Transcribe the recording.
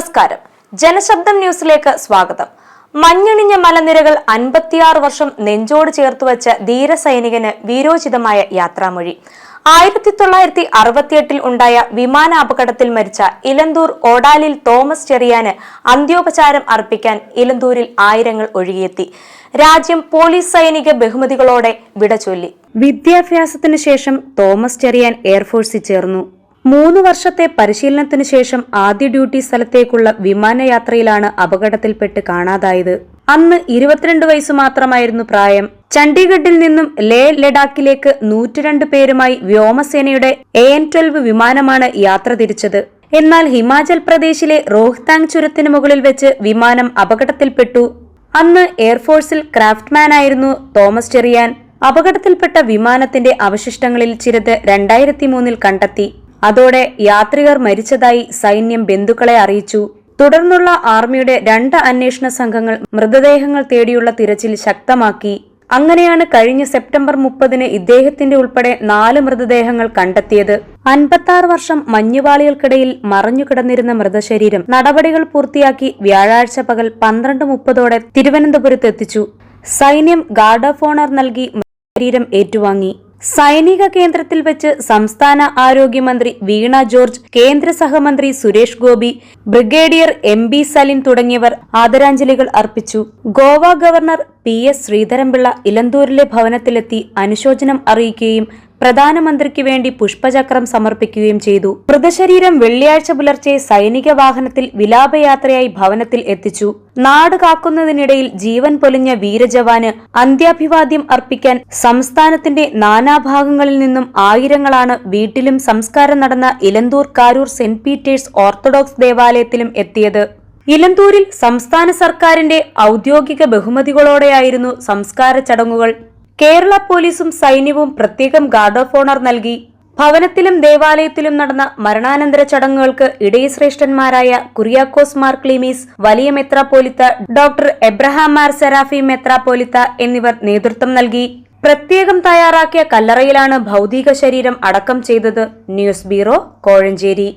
നമസ്കാരം. ജനശബ്ദം ന്യൂസിലേക്ക് സ്വാഗതം. മഞ്ഞണിഞ്ഞ മലനിരകൾ അൻപത്തിയാറ് വർഷം നെഞ്ചോട് ചേർത്ത് വെച്ച ധീരസൈനികന് വീരോചിതമായ യാത്രാമൊഴി. ആയിരത്തി തൊള്ളായിരത്തി അറുപത്തിയെട്ടിൽ ഉണ്ടായ വിമാനാപകടത്തിൽ മരിച്ച ഇലന്തൂർ ഓടാലിൽ തോമസ് ചെറിയാന് അന്ത്യോപചാരം അർപ്പിക്കാൻ ഇലന്തൂരിൽ ആയിരങ്ങൾ ഒഴുകിയെത്തി. രാജ്യം പോലീസ് സൈനിക ബഹുമതികളോടെ വിടചൊല്ലി വിദ്യാഭ്യാസത്തിനു ശേഷം തോമസ് ചെറിയാൻ എയർഫോഴ്സിൽ ചേർന്നു. മൂന്ന് വർഷത്തെ പരിശീലനത്തിനു ശേഷം ആദ്യ ഡ്യൂട്ടി സ്ഥലത്തേക്കുള്ള വിമാനയാത്രയിലാണ് അപകടത്തിൽപ്പെട്ട് കാണാതായത്. അന്ന് ഇരുപത്തിരണ്ട് വയസ്സ് മാത്രമായിരുന്നു പ്രായം. ചണ്ഡീഗഡിൽ നിന്നും ലേ ലഡാക്കിലേക്ക് നൂറ്റിരണ്ട് പേരുമായി വ്യോമസേനയുടെ എ എൻ ട്വൽവ് വിമാനമാണ് യാത്ര തിരിച്ചത്. എന്നാൽ ഹിമാചൽ പ്രദേശിലെ റോഹ്താങ് ചുരത്തിന് മുകളിൽ വെച്ച് വിമാനം അപകടത്തിൽപ്പെട്ടു. അന്ന് എയർഫോഴ്സിൽ ക്രാഫ്റ്റ്മാൻ ആയിരുന്നു തോമസ് ചെറിയാൻ. അപകടത്തിൽപ്പെട്ട വിമാനത്തിന്റെ അവശിഷ്ടങ്ങളിൽ ചിലത് രണ്ടായിരത്തി മൂന്നിൽ കണ്ടെത്തി. അതോടെ യാത്രികർ മരിച്ചതായി സൈന്യം ബന്ധുക്കളെ അറിയിച്ചു. തുടർന്നുള്ള ആർമിയുടെ രണ്ട് അന്വേഷണ സംഘങ്ങൾ മൃതദേഹങ്ങൾ തേടിയുള്ള തിരച്ചിൽ ശക്തമാക്കി. അങ്ങനെയാണ് കഴിഞ്ഞ സെപ്റ്റംബർ മുപ്പതിന് ഇദ്ദേഹത്തിന്റെ ഉൾപ്പെടെ നാല് മൃതദേഹങ്ങൾ കണ്ടെത്തിയത്. അൻപത്തി വർഷം മഞ്ഞുപാളികൾക്കിടയിൽ മറഞ്ഞുകിടന്നിരുന്ന മൃതശരീരം നടപടികൾ പൂർത്തിയാക്കി വ്യാഴാഴ്ച പകൽ പന്ത്രണ്ട് മുപ്പതോടെ തിരുവനന്തപുരത്ത് എത്തിച്ചു സൈന്യം ഗാർഡ് ഓഫ് ഓണർ നൽകി ശരീരം ഏറ്റുവാങ്ങി. സൈനിക കേന്ദ്രത്തിൽ വെച്ച് സംസ്ഥാന ആരോഗ്യമന്ത്രി വീണ ജോർജ് കേന്ദ്ര സഹമന്ത്രി Suresh Gopi brigadier M B Salin തുടങ്ങിയവർ ആദരാഞ്ജലികൾ അർപ്പിച്ചു. Goa governor P S Sreedharan Pillai ഇലന്തൂരിലെ ഭവനത്തിലെത്തി അനുശോചനം അറിയിക്കുകയും പ്രധാനമന്ത്രിക്ക് വേണ്ടി പുഷ്പചക്രം സമർപ്പിക്കുകയും ചെയ്തു. മൃതശരീരം വെള്ളിയാഴ്ച പുലർച്ചെ സൈനിക വാഹനത്തിൽ വിലാപയാത്രയായി ഭവനത്തിൽ എത്തിച്ചു. നാട് കാക്കുന്നതിനിടയിൽ ജീവൻ പൊലിഞ്ഞ വീരജവാന് അന്ത്യാഭിവാദ്യം അർപ്പിക്കാൻ സംസ്ഥാനത്തിന്റെ നാനാഭാഗങ്ങളിൽ നിന്നും ആയിരങ്ങളാണ് വീട്ടിലും സംസ്കാരം നടന്ന Elanthoor Karoor saint Peter's orthodox ദേവാലയത്തിലും എത്തിയത്. ഇലന്തൂരിൽ സംസ്ഥാന സർക്കാരിന്റെ ഔദ്യോഗിക ബഹുമതികളോടെയായിരുന്നു സംസ്കാര ചടങ്ങുകൾ. കേരള പോലീസും സൈന്യവും പ്രത്യേകം ഗാർഡ് ഓഫ് ഓണർ നൽകി. ഭവനത്തിലും ദേവാലയത്തിലും നടന്ന മരണാനന്തര ചടങ്ങുകൾക്ക് ഇടയശ്രേഷ്ഠന്മാരായ കുറിയാക്കോസ് മാർ ക്ലീമീസ് വലിയ മെത്രാപ്പോലിത്ത ഡോക്ടർ എബ്രഹാം മാർ സെറാഫി മെത്രാപ്പോലിത്ത എന്നിവർ നേതൃത്വം നൽകി. പ്രത്യേകം തയ്യാറാക്കിയ കല്ലറയിലാണ് ഭൗതിക ശരീരം അടക്കം ചെയ്തത്. News bureau Kozhencherry.